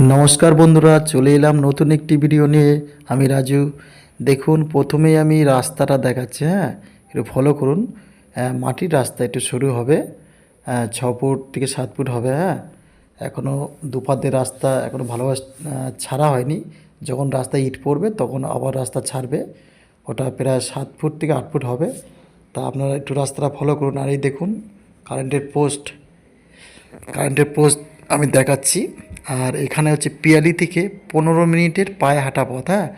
নমস্কার বন্ধুরা, চলে এলাম নতুন একটি ভিডিও নিয়ে। আমি রাজু। দেখুন, প্রথমেই আমি রাস্তাটা দেখাচ্ছি হ্যাঁ? একটু ফলো করুন। মাটির রাস্তা একটু শুরু হবে। ছ ফুট থেকে সাত ফুট হবে হ্যাঁ? এখনও দুপাতের রাস্তা এখনও ভালোভাবে ছাড়া হয়নি। যখন রাস্তায় ইট পড়বে, তখন আবার রাস্তা ছাড়বে। ওটা প্রায় সাত ফুট থেকে আট ফুট হবে। তা আপনারা একটু রাস্তাটা ফলো করুন। আর এই দেখুন কারেন্টের পোস্ট কারেন্টের পোস্ট আমি দেখাচ্ছি। আর এখানে হচ্ছে পিয়ালি থেকে পনেরো মিনিটের পায়ে হাঁটা পথ হ্যাঁ?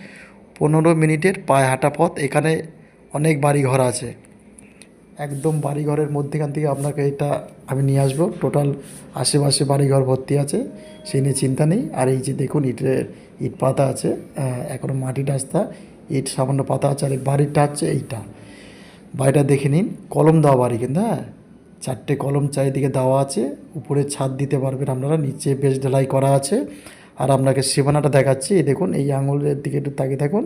পনেরো মিনিটের পায়ে হাঁটা পথ এখানে অনেক বাড়ি ঘর আছে। একদম বাড়িঘরের মধ্যেখান থেকে আপনাকে এটা আমি নিয়ে আসব। টোটাল আশেপাশে বাড়িঘর ভর্তি আছে সেই নিয়ে চিন্তা নেই। আর এই যে দেখুন ইটের ইট পাতা আছে আহ, এখনও মাটির রাস্তা ইট সামান্য পাতা আছে আর বাড়িটা হচ্ছে এইটা। বাড়িটা দেখে নিন কলম দেওয়া বাড়ি কিন্তু হ্যাঁ? চারটে কলম চারিদিকে দেওয়া আছে, উপরে ছাদ দিতে পারবেন আপনারা, নিচে বেশ ঢালাই করা আছে। আর আপনাকে সীমানাটা দেখাচ্ছি দেখুন, এই আঙুলের দিকে একটু তাকিয়ে থাকুন,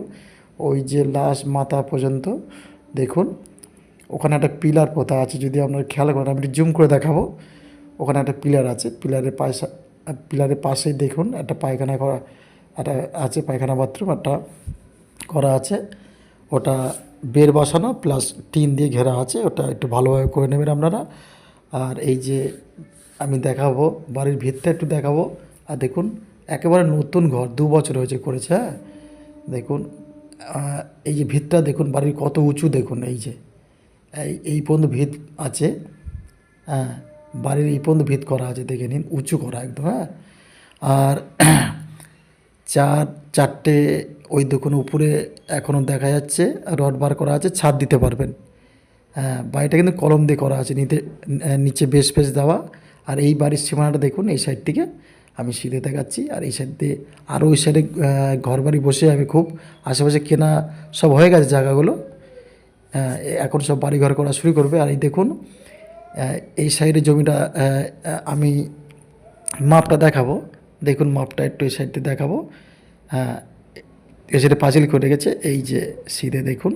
ওই যে লাশ মাথা পর্যন্ত, দেখুন, ওখানে একটা পিলার পোতা আছে, যদি আপনারা খেয়াল করেন, আমি জুম করে দেখাবো, ওখানে একটা পিলার আছে, পিলারের পাশে, পিলারের পাশেই দেখুন, একটা পায়খানা করা, একটা আছে, পায়খানা বাথরুম, একটা করা আছে, ওটা বের বসানো প্লাস টিন দিয়ে ঘেরা আছে, ওটা একটু ভালোভাবে করে নেবেন আপনারা। আর এই যে আমি দেখাবো, বাড়ির ভিতটা একটু দেখাবো। আর দেখুন, একেবারে নতুন ঘর, দু বছর হয়েছে করেছে হ্যাঁ? দেখুন এই যে ভিতটা দেখুন, বাড়ির কত উঁচু দেখুন, এই যে। এই পর্যন্ত ভিত আছে হ্যাঁ? বাড়ির এই পর্যন্ত ভিত করা আছে, দেখে নিন, উঁচু করা একদম হ্যাঁ? আর চার চারটে ওই দেখুন উপরে এখনও দেখা যাচ্ছে রড বার করা আছে ছাদ দিতে পারবেন। হ্যাঁ বাড়িটা কিন্তু কলম দিয়ে করা আছে নিতে নিচে বেশ বেশ দেওয়া। আর এই বাড়ির সীমানাটা দেখুন এই সাইড থেকে আমি সিধে দেখাচ্ছি আর এই সাইড দিয়ে আরও ওই সাইডে ঘর বাড়ি বসে আমি খুব আশেপাশে কেনা সব হয়ে গেছে জায়গাগুলো। হ্যাঁ, এখন সব বাড়ি ঘর করা শুরু করবে আর এই দেখুন এই সাইডে জমিটা আমি মাপটা দেখাবো। দেখুন মাপটা একটু এই সাইডে দেখাবো। হ্যাঁ সাইডে পাঁচিল করে গেছে, এই যে সিধে দেখুন,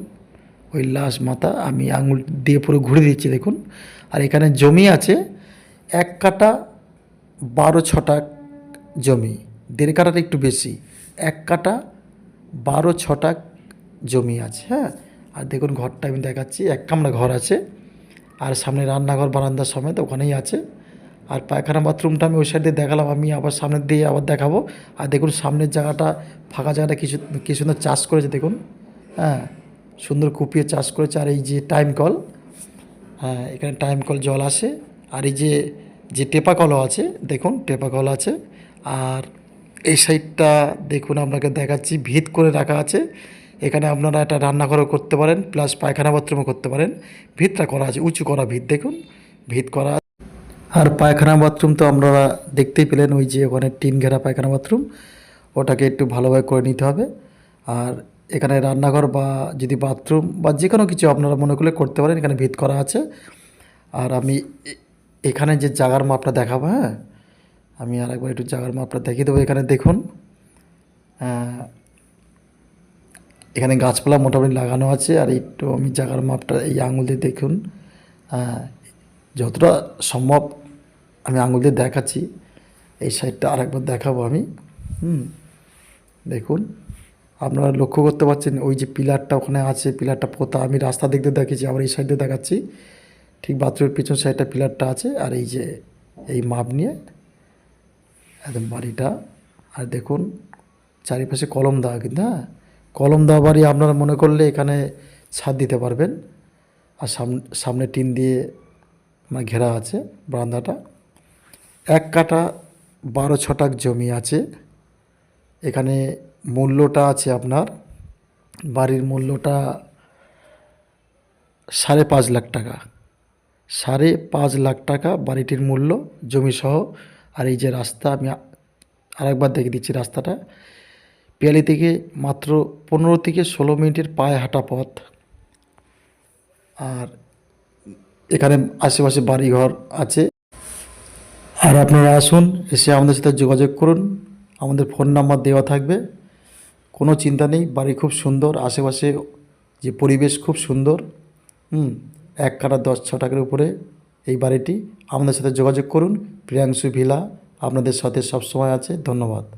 ওই লাশ মাথা, আমি আঙুল দিয়ে পুরো ঘুরে দিচ্ছি দেখুন। আর এখানে জমি আছে, এক কাটা বারো ছটা জমি, দেড় কাটাটা একটু বেশি, এক কাটা বারো ছটা জমি আছে হ্যাঁ। আর দেখুন ঘরটা আমি দেখাচ্ছি, এক কামড়া ঘর আছে, আর সামনে রান্নাঘর, বারান্দা সমেত ওখানেই আছে। আর পায়খানা বাথরুমটা আমি ওই সাইড দিয়ে দেখালাম, আমি আবার সামনের দিয়ে আবার দেখাবো। আর দেখুন সামনের জায়গাটা, ফাঁকা জায়গাটা কিছু, কি সুন্দর চাষ করেছে দেখুন। হ্যাঁ সুন্দর কুপিয়ে চাষ করেছে। আর এই যে টাইম কল হ্যাঁ এখানে টাইম কল জল আসে। আর এই যে যে টেপা কলও আছে, দেখুন টেপা কল আছে। আর এই সাইডটা দেখুন আপনাকে দেখাচ্ছি, ভিত করে রাখা আছে। এখানে আপনারা একটা রান্নাঘরও করতে পারেন প্লাস পায়খানা বাথরুমও করতে পারেন। ভিতটা করা আছে, উঁচু করা ভিত, দেখুন। ভিত করা। আর পায়খানা বাথরুম তো আপনারা দেখতেই পেলেন ওই যে ওখানে টিন ঘেরা পায়খানা বাথরুম ওটাকে একটু ভালোভাবে করে নিতে হবে। আর এখানে রান্নাঘর বা যদি বাথরুম বা যে কোনো কিছু আপনারা মনে করলে করতে পারেন এখানে ভিত করা আছে। আর আমি এখানে যে জাগার মাপটা দেখাবো হ্যাঁ? আমি আর একবার একটু জাগার মাপটা দেখিয়ে দেবো এখানে দেখুন। আহ, এখানে গাছপালা মোটামুটি লাগানো আছে আর একটু আমি জাগার মাপটা এই আঙুল দিয়ে দেখুন। আহ, যতটা সম্ভব আমি আঙুল দিয়ে দেখাচ্ছি। এই সাইডটা আরেকবার দেখাবো আমি। হুম, দেখুন, আপনারা লক্ষ্য করতে পারছেন, ওই যে পিলারটা ওখানে আছে, পিলারটা পোতা। আমি রাস্তা দেখতে দেখেছি আবার এই সাইডে দেখাচ্ছি। ঠিক বাথরুমের পিছন সাইডটা পিলারটা আছে, আর এই যে এই মাপ নিয়ে একদম বাড়িটা। আর দেখুন, চারিপাশে কলম দেওয়া কিন্তু হ্যাঁ? কলম দেওয়া বাড়ি আপনারা মনে করলে এখানে ছাদ দিতে পারবেন। আর সামনে সামনে টিন দিয়ে মানে ঘেরা আছে বারান্দাটা। এক কাটা বারো ছটাক জমি আছে। এখানে মূল্যটা আছে আপনার, বাড়ির মূল্যটা সাড়ে পাঁচ লাখ টাকা। সাড়ে পাঁচ লাখ টাকা বাড়িটির মূল্য জমি সহ আর এই যে রাস্তা, আমি আরেকবার দেখে দিচ্ছি রাস্তাটা। পিয়ালি থেকে মাত্র পনেরো থেকে ষোলো মিনিটের পায়ে হাঁটা পথ। আর এখানে আশেপাশে বাড়িঘর আছে। আর আপনারা আসুন, এসে আমাদের সাথে যোগাযোগ করুন। আমাদের ফোন নাম্বার দেওয়া থাকবে। কোনো চিন্তা নেই, বাড়ি খুব সুন্দর, আশেপাশে যে পরিবেশ খুব সুন্দর। হুম, এক কাটা দশ ছ টাকার উপরে এই বাড়িটি। আমাদের সাথে যোগাযোগ করুন। প্রিয়াংশু ভিলা আপনাদের সাথে সবসময় আছে। ধন্যবাদ।